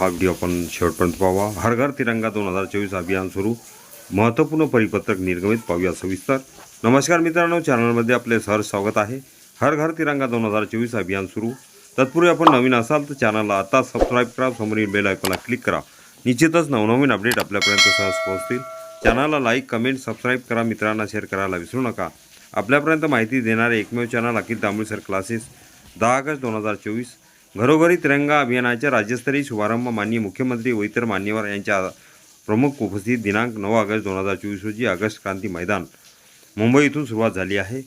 हा व्हिडिओ आपण. शेवटपर्यंत पाहावा हर घर तिरंगा दोन हजार चोवीस अभियान सुरू. महत्त्वपूर्ण परिपत्रक निर्गमित. पाहूया सविस्तर. नमस्कार मित्रांनो. चॅनलमध्ये आपले सर स्वागत आहे. हर घर तिरंगा दोन हजार चोवीस अभियान सुरू. तत्पूर्वी आपण नवीन असाल तर चॅनलला आता सबस्क्राईब करा. समोरील बेल आयकॉनला क्लिक करा. निश्चितच नवनवीन अपडेट आपल्यापर्यंत सहज पोहोचतील. चॅनलला लाईक कमेंट सबस्क्राईब करा. मित्रांना शेअर करायला विसरू नका. आपल्यापर्यंत माहिती देणारे एकमेव चॅनल अखिल तांबुळसर क्लासेस दहा ऑगस्ट दोन हजार चोवीस. घरोघरी तिरंगा अभियानाच्या राज्यस्तरीय शुभारंभ माननीय मुख्यमंत्री व इतर मान्यवर यांच्या प्रमुख उपस्थित दिनांक नऊ ऑगस्ट दोन हजार चोवीस रोजी ऑगस्ट क्रांती मैदान मुंबई इथून सुरुवात झाली आहे.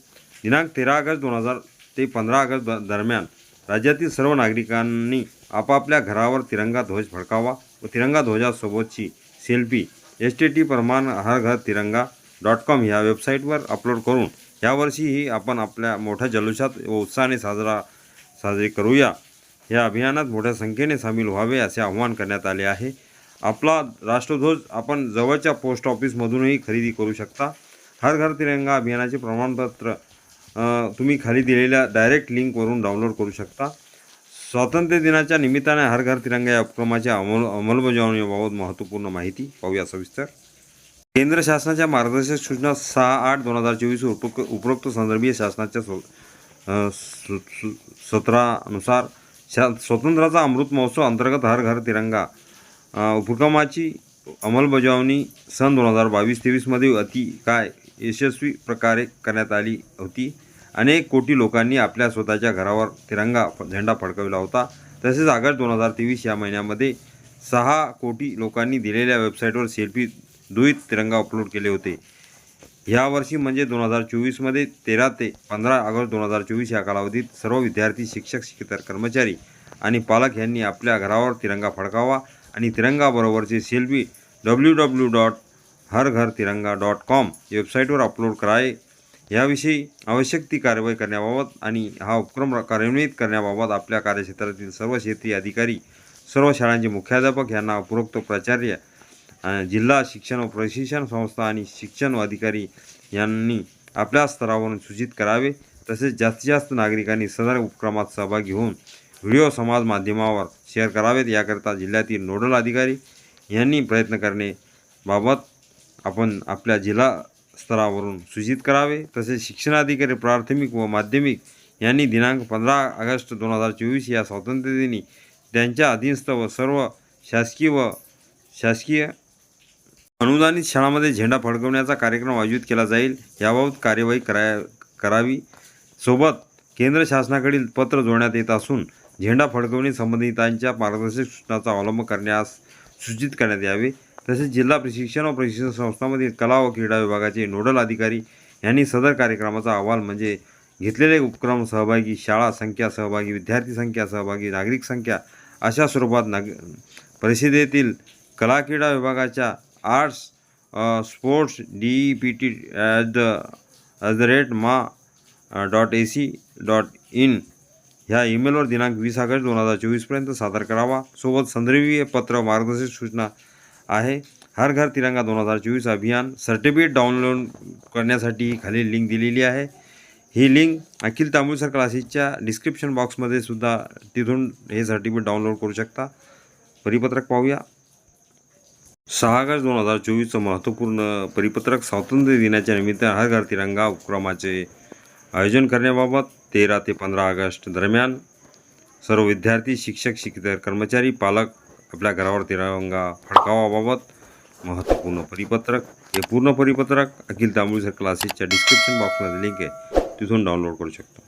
दिनांक तेरा ऑगस्ट दोन हजार ते पंधरा ऑगस्ट द- दरम्यान राज्यातील सर्व नागरिकांनी आपापल्या घरावर तिरंगा ध्वज फडकावा व तिरंगा ध्वजासोबतची सेल्फी एस टी टी प्रमाण हर घर तिरंगा डॉट कॉम ह्या वेबसाईटवर अपलोड करून यावर्षीही आपण आपल्या मोठ्या जल्लोषात व उत्साहाने साजरा साजरे करूया. या अभियानात मोठ्या संख्येने सामील व्हावे असे आवाहन करण्यात आले आहे. आपला राष्ट्रध्वज आपण जवळच्या पोस्ट ऑफिसमधूनही खरेदी करू शकता. हर घर तिरंगा अभियानाचे प्रमाणपत्र तुम्ही खाली दिलेल्या डायरेक्ट लिंकवरून डाउनलोड करू शकता. स्वातंत्र्य दिनाच्या निमित्ताने हर घर तिरंगा या उपक्रमाच्या अंमल अंमलबजावणीबाबत महत्त्वपूर्ण माहिती पाहूया सविस्तर. केंद्र शासनाच्या मार्गदर्शक सूचना सहा आठ दोन हजार चोवीस उपक उपरोक्त संदर्भीय शासनाच्या सु- सु- सत्रानुसार स्वातंत्र्याचा अमृत महोत्सव अंतर्गत हर घर तिरंगा. उपक्रमाची अंमलबजावणी सन दोन हजार बावीस तेवीसमध्ये अति काय? यशस्वी प्रकारे करण्यात आली होती. अनेक कोटी लोकांनी आपल्या स्वतःच्या घरावर तिरंगा झेंडा फडकविला होता. तसेच ऑगस्ट दोन हजार तेवीस या महिन्यामध्ये सहा कोटी लोकांनी दिलेल्या वेबसाईटवर सेल्फी दुईत तिरंगा अपलोड केले होते. यावर्षी म्हणजे दोन हजार चोवीसमध्ये तेरा ते पंधरा ऑगस्ट दोन हजार चोवीस या कालावधीत सर्व विद्यार्थी शिक्षक शिक्षकेतर कर्मचारी आणि पालक यांनी आपल्या घरावर तिरंगा फडकावा आणि तिरंगाबरोबरचे selfie W W dot Har Ghar Tiranga dot com वेबसाईटवर अपलोड करावे. याविषयी आवश्यक ती कारवाई करण्याबाबत आणि हा उपक्रम कार्यान्वित करण्याबाबत आपल्या कार्यक्षेत्रातील सर्व क्षेत्रीय अधिकारी सर्व शाळांचे मुख्याध्यापक यांना उपरोक्त प्राचार्य जिल्हा शिक्षण व प्रशिक्षण संस्था आणि शिक्षण अधिकारी यांनी आपल्या स्तरावरून सूचित करावे. तसेच जास्तीत जास्त नागरिकांनी सदर उपक्रमात सहभागी होऊन व्हिडिओ समाज माध्यमावर शेअर करावेत. याकरता जिल्ह्यातील नोडल अधिकारी यांनी प्रयत्न करणे बाबत आपण आपल्या जिल्हा स्तरावरून सूचित करावे. तसेच शिक्षणाधिकारी प्राथमिक व माध्यमिक यांनी दिनांक पंधरा ऑगस्ट दोन हजार चोवीस या स्वातंत्र्यदिनी त्यांच्या अधीनस्थ व सर्व शासकीय व शासकीय अनुदानित शाळामध्ये झेंडा फडकवण्याचा कार्यक्रम आयोजित केला जाईल. याबाबत कार्यवाही करा करावी. सोबत केंद्र शासनाकडील पत्र जोडण्यात येत असून झेंडा फडकवणी संबंधितांच्या मार्गदर्शक सूचनांचा अवलंब करण्यास सूचित करण्यात यावे. तसेच जिल्हा प्रशिक्षण व प्रशिक्षण संस्थांमधील कला व क्रीडा विभागाचे नोडल अधिकारी यांनी सदर कार्यक्रमाचा अहवाल म्हणजे घेतलेले उपक्रम सहभागी शाळा संख्या सहभागी विद्यार्थी संख्या सहभागी नागरिक संख्या अशा स्वरूपात नाग परिषदेतील कला क्रीडा विभागाच्या arts sports D E P T at the at the rate ma dot A C dot in ह्या ईमेलवर दिनांक वीस ऑगस्ट दोन हजार चोवीसपर्यंत सादर करावा. सोबत संदर्भीय पत्र मार्गदर्शक सूचना आहे. हर घर तिरंगा दोन हजार चोवीस अभियान सर्टिफिकेट डाउनलोड करण्यासाठी खाली लिंक दिलेली आहे. ही लिंक अखिल तांबुळसर क्लासेसच्या डिस्क्रिप्शन बॉक्समध्ये सुद्धा तिथून हे सर्टिफिकेट डाउनलोड करू शकता. परिपत्रक पाहूया. सहा ऑगस्ट दोन हजार चोवीसचं महत्त्वपूर्ण परिपत्रक स्वातंत्र्य दिनाच्या निमित्त हर घर तिरंगा उपक्रमाचे आयोजन करण्याबाबत तेरा ते पंधरा ऑगस्ट दरम्यान सर्व विद्यार्थी शिक्षक शिक्षक कर्मचारी पालक आपल्या घरावर तिरंगा फडकावाबाबत महत्त्वपूर्ण परिपत्रक. हे पूर्ण परिपत्रक अखिल तांबुळसर क्लासेसच्या डिस्क्रिप्शन बॉक्समध्ये लिंक आहे. तिथून डाउनलोड करू शकतो.